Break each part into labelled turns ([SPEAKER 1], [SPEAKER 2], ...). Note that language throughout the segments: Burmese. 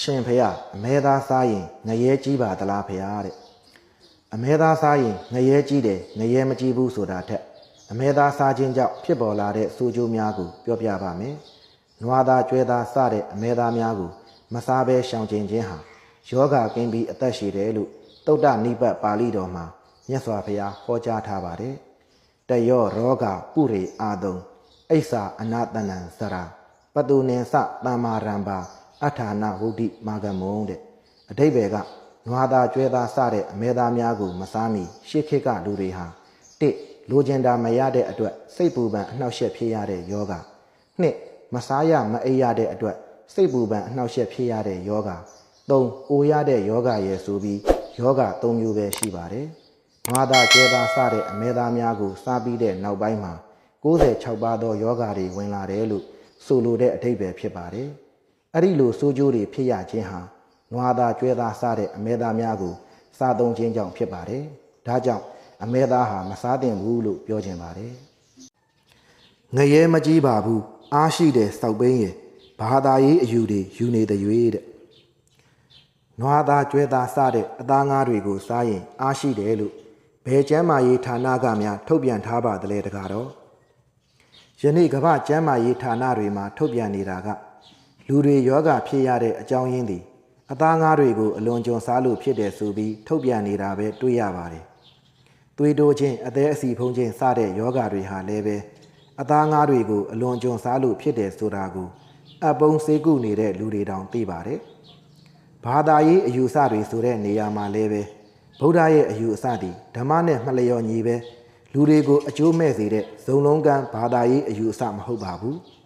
[SPEAKER 1] အရှင်ဖေယအမဲသားစားရင်ငရဲကြီးပါသလားဖေယတဲ့အမဲသားစားရင်ငရဲကြီးတယ်ငရဲမကြီးဘူးဆိုတာထက်အမဲသားစားခြင်းကြောင့်ဖြစ်ပေါ်လာတဲ့ဆိုးကျိုးများကိုပြောပြပါမယ်။နွားသားကျွဲသားစတဲ့အမဲသားများကိုမစားဘဲရှောင်ကျင်ခြင်းဟာယောဂကင်းပြီးအသက်ရှည်တယ်လို့တုတ်တနိပတ်ပါဠိတော်မှာမြတ်စွာဘုရားဟောကြားထားပါတယ်။တယောရောဂပုရိအာတုံအိဆာအနာတနံစရာပတုနေသတမ္မာရံပါ အထာနာဝုဒ္ဓိမာဂမုံတဲ့အတိဘယ်ကနွားသားကျွဲသားစတဲ့အမဲသားများကိုမစားမီရှေ့ခေတ်ကလူတွေဟာတစ်လိုချင်တာမရတဲ့အတွက်စိတ်ပူပန်အနှောက်အယှက်ဖြစ်ရတဲ့ယောဂနှစ်မစားရမအိပ်ရတဲ့အတွက်စိတ်ပူပန်အနှောက်အယှက်ဖြစ်ရတဲ့ယောဂသုံးအိုရတဲ့ယောဂရဲ့ဆိုပြီးယောဂ၃မျိုးပဲရှိပါတယ်နွားသားကျွဲသားစတဲ့အမဲသားများကိုစားပြီးတဲ့နောက်ပိုင်းမှာ96ပါးသောယောဂတွေဝင်လာတယ်လို့ဆိုလိုတဲ့အထိပ္ပယ်ဖြစ်ပါတယ် အဲ့ဒီလိုဆိုးကျိုးတွေဖြစ်ရခြင်းဟာနွားသားကျွဲသားစတဲ့အမဲသားများကိုစားသုံးခြင်းကြောင့်ဖြစ်ပါတယ်ဒါကြောင့်အမဲသားဟာမစားသင့်ဘူးလို့ပြောခြင်းပါတယ်ငရဲမကြီးပါဘူးအားရှိတဲ့စောက်ပိန်းရဲ့ဘာသာရေးအယူတွေယူနေတဲ့ရွေးတဲ့နွားသားကျွဲသားစတဲ့အသားငါးတွေကိုစားရင်အားရှိတယ်လို့ဘယ်ကျမ်းမာရေးဌာနကများထုတ်ပြန်ထားပါသလဲတကားတော့ယနေ့ကမ္ဘာကျမ်းမာရေးဌာနတွေမှာထုတ်ပြန်နေတာက လူတွေယောဂဖြစ်ရတဲ့အကြောင်းရင်းသည်အသားငါးတွေကိုအလွန်ကြုံစားလို့ဖြစ်တယ်ဆိုပြီးထုတ်ပြန်နေတာပဲတွေ့ရပါတယ်။သွေးတိုးခြင်းအသေးအစီဖုံးခြင်းစတဲ့ယောဂတွေဟာလည်းပဲအသားငါးတွေကိုအလွန်ကြုံစားလို့ဖြစ်တယ်ဆိုတာကိုအပုံစေကုနေတဲ့လူတွေတောင်သိပါတယ်။ဘာသာရေးအယူဆတွေဆိုတဲ့နေရာမှာလည်းပဲဗုဒ္ဓရဲ့အယူအဆသည်ဓမ္မနဲ့မှလျော်ညီပဲလူတွေကိုအကျိုးမဲ့စေတဲ့ဇုံလုံးကန်းဘာသာရေးအယူအဆမဟုတ်ပါဘူး။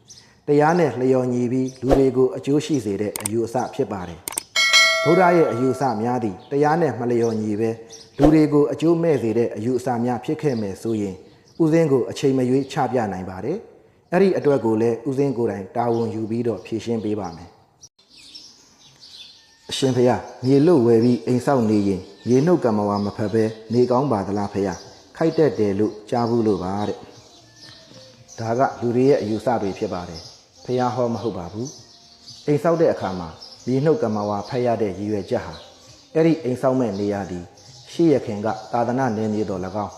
[SPEAKER 1] တရားနဲ့လျော်ညီပြီးလူတွေကိုအကျိုးရှိစေတဲ့အယူအဆဖြစ်ပါတယ်။ဗုဒ္ဓရဲ့အယူအဆများသည်တရားနဲ့မလျော်ညီပဲလူတွေကိုအကျိုးမဲ့စေတဲ့အယူအဆများဖြစ်ခဲ့မယ်ဆိုရင်ဥစဉ်ကိုအချိန်မရွေးချပြနိုင်ပါတယ်။အဲ့ဒီအတွက်ကိုလည်းဥစဉ်ကိုယ်တိုင်တာဝန်ယူပြီးတော့ဖြည့်ရှင်းပေးပါမယ်။အရှင်ဖေယမြေလွတ်ဝယ်ပြီးအိမ်ဆောက်နေရင်မြေနှုတ်ကံမဝါမဖက်ပဲနေကောင်းပါသလားဖေယခိုက်တက်တယ်လို့ကြားဘူးလို့ပါတဲ့။ဒါကလူတွေရဲ့အယူဆတွေဖြစ်ပါတယ်။ ဖေယဟောမဟုတ်ပါဘူး။အိမ်ဆောက်တဲ့အခါမှာမြေနှုတ်ကံမဝါဖက်ရတဲ့ရည်ရွယ်ချက်ဟာအဲ့ဒီအိမ်ဆောက်မဲ့နေရာဒီရှိရခင်ကသာသနာနယ်မြေတော်၎င်း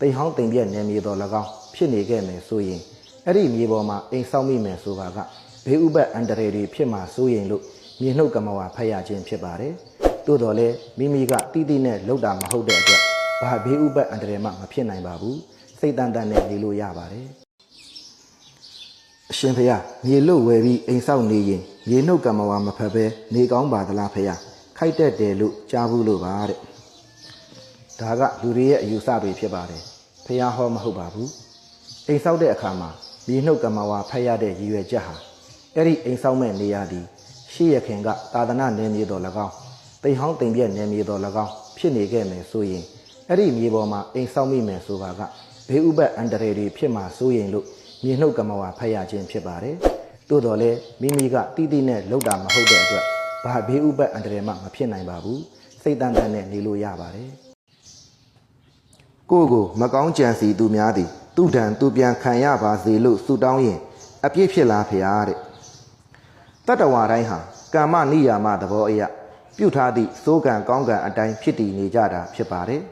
[SPEAKER 1] တိမ်ဟောင်းတိမ်ပြက်နယ်မြေတော်၎င်းဖြစ်နေခဲ့မယ်ဆိုရင်အဲ့ဒီမြေပေါ်မှာအိမ်ဆောက်မိမယ်ဆိုတာကဘေးဥပတ်အန္တရာယ်တွေဖြစ်မှာစိုးရင်လို့မြေနှုတ်ကမဝါဖက်ရခြင်းဖြစ်ပါတယ်။သို့တော်လည်းမိမိကတိတိနဲ့လှုပ်တာမဟုတ်တဲ့အတွက်ဘာဘေးဥပတ်အန္တရာယ်မှမဖြစ်နိုင်ပါဘူး။စိတ်တန်တန်နဲ့နေလို့ရပါတယ်။ အရှင်ဖေယမြေလွတ်ဝယ်ပြီးအိမ်ဆောက်နေရင်မြေနှုတ်ကမဝါမဖက်ပဲနေကောင်းပါသလားဖေယခိုက်တက်တယ်လို့ကြားဘူးလို့ပါတဲ့။ဒါကလူတွေရဲ့အယူဆတွေဖြစ်ပါတယ်။ဖះဟောမဟုတ်ပါဘူး။အိမ်ဆောက်တဲ့အခါမှာမြေနှုတ်ကမဝါဖက်ရတဲ့ရည်ရွယ်ချက်ဟာအဲ့ဒီအိမ်ဆောက်မဲ့နေရာဒီရှိရခင်ကသာသနာနယ်မြေတော်၎င်းတိမ်ဟောင်းတိမ်ပြက်နယ်မြေတော်၎င်းဖြစ်နေခဲ့မယ်ဆိုရင်အဲ့ဒီမြေပေါ်မှာအိမ်ဆောက်မိမယ်ဆိုတာကဘေးဥပတ်အန္တရာယ်တွေဖြစ်မှာစိုးရင်လို့ မြေနှုတ်ကမဝါဖက်ရခြင်းဖြစ်ပါတယ်။သို့တော်လည်းမိမိကတိတိနဲ့လှုပ်တာမဟုတ်တဲ့အတွက်ဘာဘေးဥပတ်အန္တရာယ်မှမဖြစ်နိုင်ပါဘူး။စိတ်တန်တန်နဲ့နေလို့ရပါတယ်။ကိုကိုမကောင်းကြံစီသူများသည်သူတံသူပြန်ခံရပါစေလို့ဆုတောင်းရင် အပြည့်ဖြစ်လားဖရာတဲ့တတ္တဝါတိုင်းဟာကမ္မနိယာမသဘောအရပြုထားသည့်စိုးကံကောင်းကံအတိုင်းဖြစ်တည်နေကြတာဖြစ်ပါတယ်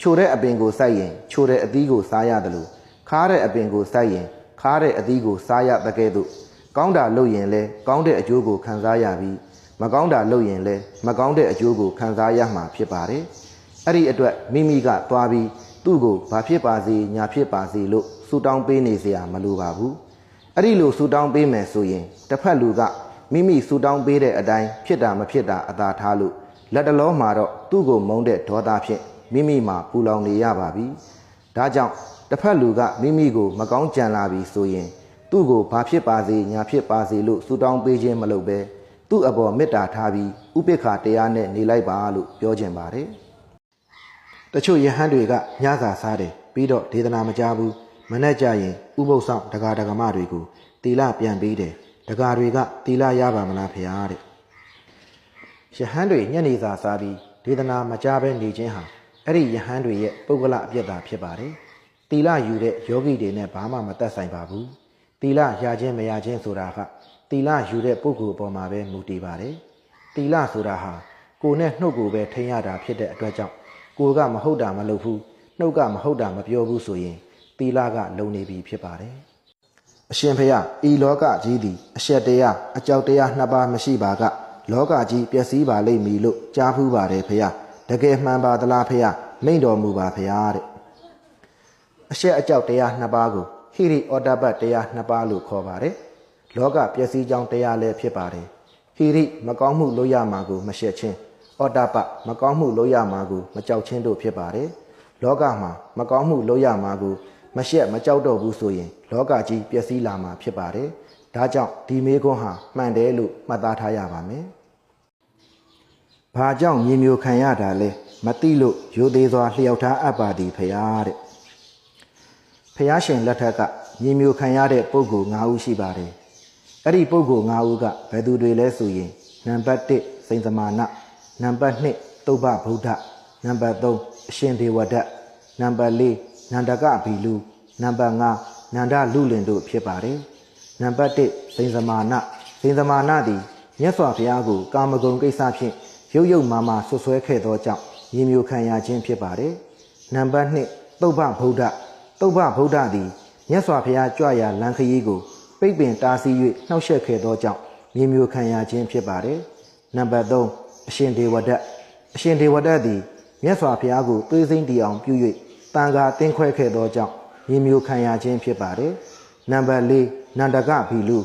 [SPEAKER 1] ချိုတဲ့အပင်ကိုစိုက်ရင် ချိုတဲ့အသီးကိုစားရတယ်လို့ခါတဲ့အပင်ကိုစိုက်ရင် ခါတဲ့အသီးကိုစားရတဲ့ကဲ့သို့ကောင်းတာလုပ်ရင်လဲကောင်းတဲ့အကျိုးကိုခံစားရပြီးမကောင်းတာလုပ်ရင်လဲမကောင်းတဲ့အကျိုးကိုခံစားရမှာဖြစ်ပါတယ်အဲ့ဒီအတွက်မိမိကသွားပြီးသူ့ကိုဘာဖြစ်ပါစေညာဖြစ်ပါစေလို့ဆူတောင်းပေးနေเสียမလိုပါဘူးအဲ့ဒီလိုဆူတောင်းပေးမယ်ဆိုရင်တစ်ဖက်လူကမိမိဆူတောင်းပေးတဲ့အတိုင်းဖြစ်တာမဖြစ်တာအသာထားလို့လက်တလုံးမှာတော့သူ့ကိုမုန်းတဲ့ဒေါသဖြင့်မိမိမှာပူလောင်နေရပါပြီဒါကြောင့် တစ်ဖက်လူကမိမိကို မကောင်းကြံလာပြီဆိုရင် သူ့ကိုဘာဖြစ်ပါစေညာဖြစ်ပါစေလို့ဆူတောင်းပေးခြင်းမလုပ်ပဲသူ့အပေါ်မေတ္တာထားပြီးဥပိ္ပခာတရားနဲ့နေလိုက်ပါလို့ပြောခြင်းပါတယ်တချို့ယဟန်တွေကညစာစားတယ်ပြီးတော့ဒေသနာမကြဘူးမနဲ့ကြရင်ဥပုသ်ဆောင်ဒကာဒကမတွေကိုတီလာပြန်ပေးတယ်ဒကာတွေကတီလာရပါမလားဖေဟာတဲ့ယဟန်တွေညနေစာစားပြီးဒေသနာမကြဘဲနေခြင်းဟာအဲ့ဒီယဟန်တွေရဲ့ပုဂ္ဂလအပြစ်သာဖြစ်ပါတယ် တီလာယူတဲ့ယောဂီတွေနဲ့ဘာမှမသက်ဆိုင်ပါဘူးတီလာရခြင်းမရခြင်းဆိုတာကတီလာယူတဲ့ပုဂ္ဂိုလ်အပေါ်မှာပဲမူတည်ပါတယ်တီလဆိုတာဟာကိုယ်နဲ့နှုတ်ကိုပဲထိန်းရတာဖြစ်တဲ့အတွက်ကြောင့်ကိုယ်ကမဟုတ်တာမလုပ်ဘူးနှုတ်ကမဟုတ်တာမပြောဘူးဆိုရင်တီလကလုံနေပြီဖြစ်ပါတယ်အရှင်ဖေယဤလောကကြီးသည်အရှက်တရားအကြောက်တရားနှစ်ပါးမရှိပါကလောကကြီးပျက်စီးပါလိမ့်မည်လို့ကြားဖူးပါတယ်ဖေယတကယ်မှန်ပါသလားဖေယမိန့်တော်မူပါဖေယတဲ့ အရှက်အကြောက်တရားနှစ်ပါးကိုဟိရိဩတ္တပတ္တရားနှစ်ပါးလို့ခေါ်ပါတယ်လောကပျက်စီးကြောင်းတရားလည်းဖြစ်ပါတယ်ဟိရိမကောင်းမှုလုပ်ရမှာကိုမရှက်ခြင်းဩတ္တပမကောင်းမှုလုပ်ရမှာကိုမကြောက်ခြင်းတို့ဖြစ်ပါတယ်လောကမှာမကောင်းမှုလုပ်ရမှာကိုမရှက်မကြောက်တော့ဘူးဆိုရင် လောကကြီးပျက်စီးလာမှာဖြစ်ပါတယ်ဒါကြောင့်ဒီမေခွန်းဟာမှန်တယ်လို့မှတ်သားထားရပါမယ်ဘာကြောင့်မြေမျိုးခံရတာလဲမသိလို့ရိုသေးစွာလျှောက်ထားအပ်ပါသည်ဖရာတဲ့ ဖရာရှင်လက်ထက်ကမြေမျိုးခံရတဲ့ပုဂ္ဂိုလ်၅ဦးရှိပါတယ်အဲ့ဒီပုဂ္ဂိုလ်၅ဦးကဘယ်သူတွေလဲဆိုရင်နံပါတ်1စိန်သမာနနံပါတ်2တုပ္ပဗုဒ္ဓနံပါတ်3အရှင်ဒေဝဒတ်နံပါတ်4နန္ဒကဘီလူနံပါတ်5နန္ဒလူလင်တို့ဖြစ်ပါတယ်နံပါတ်1စိန်သမာနစိန်သမာနသည်မြတ်စွာဘုရားကိုကာမဂုဏ်ကိစ္စဖြင့်ရုပ်ရုပ်မာမာဆွဆွဲခဲ့သောကြောင့်ရေမျိုးခံရခြင်းဖြစ်ပါတယ်နံပါတ်2တုပ္ပဗုဒ္ဓ တုပ္ပဗုဒ္ဓသည်မြတ်စွာဘုရားကြွရာလမ်းခရီးကိုပိတ်ပင်တားဆီး၍နှောက်ယှက်ခဲ့သောကြောင့်မြေမျိုးခံရခြင်းဖြစ်ပါတယ်နံပါတ်3အရှင်ဒေဝဒတ်အရှင်ဒေဝဒတ်သည်မြတ်စွာဘုရားကိုသွေးစိမ့်တီအောင်ပြု၍တန်ခါတင်းခွဲခဲ့သောကြောင့်မြေမျိုးခံရခြင်းဖြစ်ပါတယ်နံပါတ်4နန္ဒကဘီလူ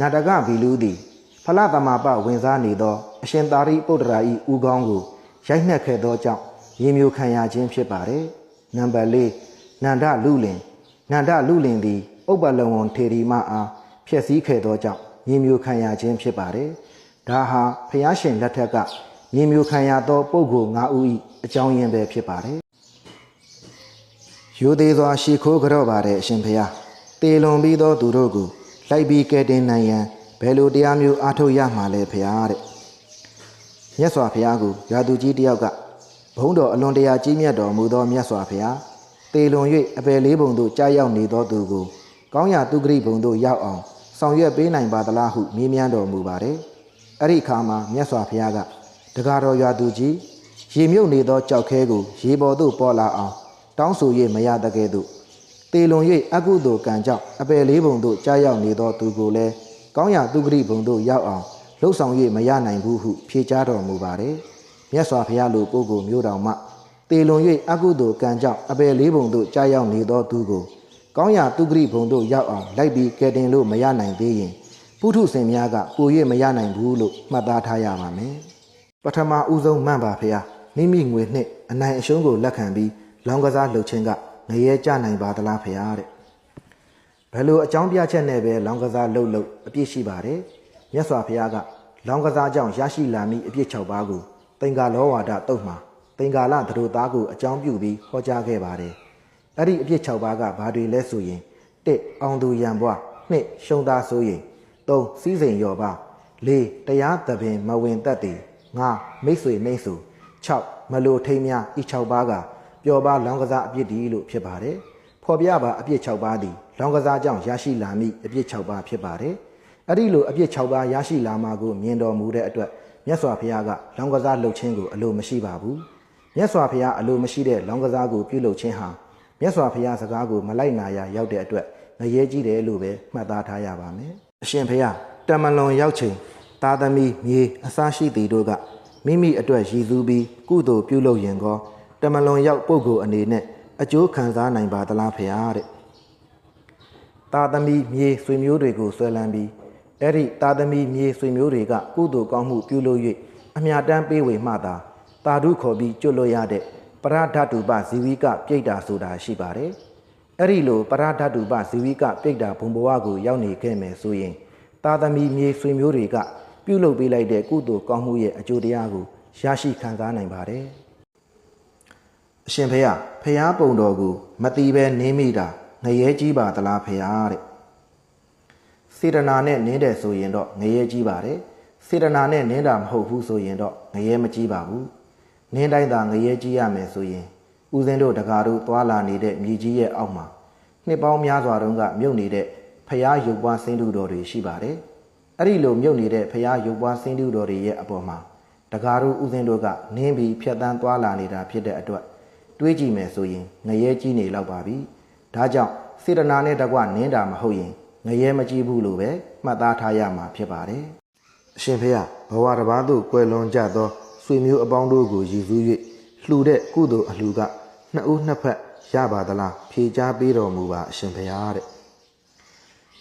[SPEAKER 1] နန္ဒကဘီလူသည်ဖလတမပဝင်စားနေသော အရှင်သာရိပုတ္တရာ၏ဥကောင်းကိုရိုက်နှက်ခဲ့သောကြောင့်ရေမျိုးခံရခြင်းဖြစ်ပါတယ်နံပါတ်၄ နန္ဒလူလင်နန္ဒလူလင်သည်ဥပ္ပလဝံထေရီမအားဖျက်ဆီးခဲ့သောကြောင့်ရေမျိုးခံရခြင်းဖြစ်ပါတယ်ဒါဟာဖျားရှင်လက်ထက်ကရေမျိုးခံရသောပုဂ္ဂိုလ်၅ဦး၏အကြောင်းရင်းပဲဖြစ်ပါတယ်ရိုသေးစွာရှ िख ိုးကြော့ပါတဲ့အရှင်ဖျားတေလွန်ပြီးသောသူတို့ကိုလိုက်ပြီးကဲတင်နိုင်ရန်ဘယ်လိုတရားမျိုးအားထုတ်ရမှာလဲဖျားတဲ့မြတ်စွာဘုရားကိုရာသူကြီးတယောက်ကဘုန်းတော်အလွန်တရာကြီးမြတ်တော်မူသောမြတ်စွာဘုရား တေလွန်၍အပယ်လေးပုံသို့ကြားရောက်နေသောသူကိုကောင်းရာသူဂရိဘုံသို့ရောက်အောင်ဆောင်ရွက်ပေးနိုင်ပါသလားဟုမေးမြန်းတော်မူပါတယ်။အဲ့ဒီအခါမှာမြတ်စွာဘုရားကတကားတော်ရာသူကြီးရေမြုပ်နေသောကြောက်ခဲကိုရေပေါ်သို့ပေါ်လာအောင်တောင်းဆို၍မရတကဲ့သို့တေလွန်၍အကုသိုလ်ကံကြောင့်အပယ်လေးပုံသို့ကြားရောက်နေသောသူကိုလည်းကောင်းရာသူဂရိဘုံသို့ရောက်အောင်လှုပ်ဆောင်၍မရနိုင်ဘူးဟုဖြေကြားတော်မူပါတယ်။မြတ်စွာဘုရားလိုပုဂ္ဂိုလ်မျိုးတော်မှ တေလွန်၍အကုသိုလ်ကံကြောင့်အပယ်လေးပုံသို့ကြားရောက်နေသောသူကိုကောင်းရာသူဂရိဘုံသို့ရောက်အောင်လိုက်ပြီးကယ်တင်လို့မရနိုင်သေးရင်ပုထုဆင်များကကို၍မရနိုင်ဘူးလို့မှတ်သားထားရပါမယ်။ပထမဦးဆုံးမှန်ပါဖေဟာမိမိငွေနှစ်အနိုင်အရှုံးကိုလက်ခံပြီးလောင်းကစားလှုပ်ခြင်းကငရဲကြနိုင်ပါသလားဖေဟာတဲ့။ဘယ်လိုအကြောင်းပြချက်နဲ့ပဲလောင်းကစားလှုပ်လှုပ်အပြစ်ရှိပါတယ်။မြတ်စွာဘုရားကလောင်းကစားကြောင့်ရရှိလာမည့်အပြစ်၆ပါးကိုသင်္ကာလောဝါဒတုတ်မှာ သင်္ကာလသတို့သားကိုအကြောင်းပြုပြီးဟောကြားခဲ့ပါတယ်။အဲ့ဒီအပြစ်၆ပါးကဘာတွေလဲဆိုရင်၁အောင်သူရံဘွား၂ရှုံသားဆိုရင်၃စီးစိမ်ရော်ပါ၄တရားသဖြင့်မဝင်တတ်သည်၅မိတ်ဆွေနှိမ့်စု၆မလိုထိမ်းများဤ၆ပါးကပျော်ပါလောင်းကစားအပြစ်ဒီလို့ဖြစ်ပါတယ်။ဖော်ပြပါအပြစ်၆ပါးသည်လောင်းကစားကြောင့်ရရှိလာမည့်အပြစ်၆ပါးဖြစ်ပါတယ်။အဲ့ဒီလိုအပြစ်၆ပါးရရှိလာမှာကိုမြင်တော်မူတဲ့အတွက်မြတ်စွာဘုရားကလောင်းကစားလှုပ်ခြင်းကိုအလိုမရှိပါဘူး။ မြတ်စွာဘုရားအလိုမရှိတဲ့လောင်းကစားကိုပြုလုပ်ခြင်းဟာမြတ်စွာဘုရားစကားကိုမလိုက်နာရရောက်တဲ့အတွက်ငရဲကြီးတယ်လို့ပဲမှတ်သားထားရပါမယ်။အရှင်ဘုရားတမလွန်ရောက်ချိန်သားသမီးမြေအစရှိသည်တို့ကမိမိအတွက်ရည်စူးပြီးကုသိုလ်ပြုလုပ်ရင်ကောတမလွန်ရောက်ပုဂ္ဂိုလ်အနေနဲ့အကျိုးခံစားနိုင်ပါသလားဖေဟာတဲ့သားသမီးမြေဆွေမျိုးတွေကိုဆွဲလန်းပြီးအဲ့ဒီသားသမီးမြေဆွေမျိုးတွေကကုသိုလ်ကောင်းမှုပြုလုပ်၍အမြတမ်းပေးဝေမှသာ တာဓုခေါ်ပြီးကျွတ်လွတ်ရတဲ့ပရဓာတုပဇီဝိကပြိတ္တာဆိုတာရှိပါတယ်အဲ့ဒီလိုပရဓာတုပဇီဝိကပြိတ္တာဘုံဘဝကိုရောက်နေခဲ့မယ်ဆိုရင်သားသမီးမြေဆွေမျိုးတွေကပြုလုပ်ပေးလိုက်တဲ့ကုသိုလ်ကောင်းမှုရဲ့အကျိုးတရားကိုရရှိခံစားနိုင်ပါတယ်အရှင်ဖေယဖះပုံတော်ကိုမတိပဲနင်းမိတာငရဲကြီးပါသလားဖေယတဲ့စေတနာနဲ့နင်းတယ်ဆိုရင်တော့ငရဲကြီးပါတယ်စေတနာနဲ့နင်းတာမဟုတ်ဘူးဆိုရင်တော့ငရဲမကြီးပါဘူး နင်းတိုင်းသာငရဲကြီးရမယ်ဆိုရင်ဦးစင်းတို့တကားတို့သွာလာနေတဲ့မြေကြီးရဲ့အောက်မှာနှစ်ပေါင်းများစွာတုန်းကမြုပ်နေတဲ့ဖះရုပ်ပွားစင်းတူတော်တွေရှိပါတယ်အဲ့ဒီလိုမြုပ်နေတဲ့ဖရာရုပ်ပွားစင်းတူတော်တွေရဲ့အပေါ်မှာတကားတို့ဥစဉ်တို့ကနင်းပြီးဖြတ်တန်းသွားလာနေတာဖြစ်တဲ့အတွက်တွေးကြည့်မယ်ဆိုရင်ငရဲကြီးနေလောက်ပါပြီဒါကြောင့်စေတနာနဲ့တကွနင်းတာမဟုတ်ရင်ငရဲမကြည့်ဘူးလို့ပဲမှတ်သားထားရမှာဖြစ်ပါတယ်အရှင်ဖေယဘဝတစ်ပါးသို့ကွယ်လွန်ကြသော ဆွေမျိုးအပေါင်းတို့ကိုရည်စူး၍လှူတဲ့ကုသိုလ်အလှူကနှစ်ဦးနှစ်ဖက်ရပါသလားဖြေချပေးတော်မူပါအရှင်ဖေယတဲ့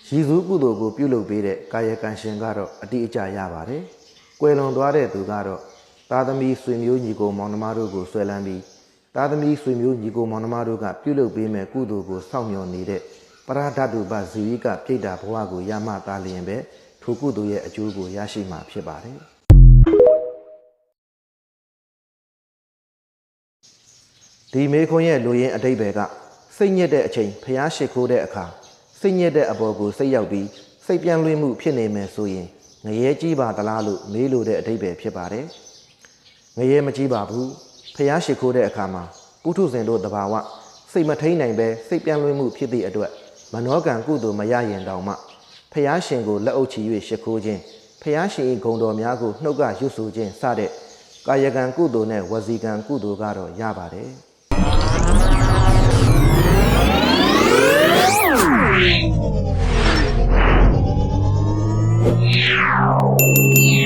[SPEAKER 1] ရည်စူးကုသိုလ်ကိုပြုလုပ်ပေးတဲ့ကာယကံရှင်ကတော့အတိအကျရပါတယ်။ကွယ်လွန်သွားတဲ့သူကတော့သားသမီးဆွေမျိုးညီကိုမောင်နှမတို့ကိုဆွဲလန်းပြီးသားသမီးဆွေမျိုးညီကိုမောင်နှမတို့ကပြုလုပ်ပေးမဲ့ကုသိုလ်ကိုစောင့်မျှော်နေတဲ့ပရဒတုပဇီဝိကပြိတ္တာဘဝကိုရမှသားလျင်ပဲထိုကုသိုလ်ရဲ့အကျိုးကိုရရှိမှာဖြစ်ပါတယ်။ ဒီမေခွန်းရဲ့လူရင်းအတိတ်ပဲကစိတ်ညစ်တဲ့အချိန်ဖျားရှိခိုးတဲ့အခါစိတ်ညစ်တဲ့အပေါ်ကိုစိတ်ရောက်ပြီးစိတ်ပြန်လွှင့်မှုဖြစ်နေမယ်ဆိုရင်ငရဲကြီးပါသလားလို့မေးလို့တဲ့အတိတ်ပဲဖြစ်ပါတယ်။ငရဲမကြီးပါဘူး။ဖះရှိခိုးတဲ့အခါမှာပုထုဇဉ်တို့တဘာဝစိတ်မထိန်နိုင်ပဲစိတ်ပြန်လွှင့်မှုဖြစ်သည့်အတွက်မနောကံကုသိုလ်မရရင်တောင်မှဖះရှင်ကိုလက်အုပ်ချီ၍ရှိခိုးခြင်းဖះရှင်၏ဂုဏ်တော်များကိုနှုတ်ကရွတ်ဆိုခြင်းစတဲ့ကာယကံကုသိုလ်နဲ့ဝစီကံကုသိုလ်ကတော့ရပါတယ်။ Meow. Meow.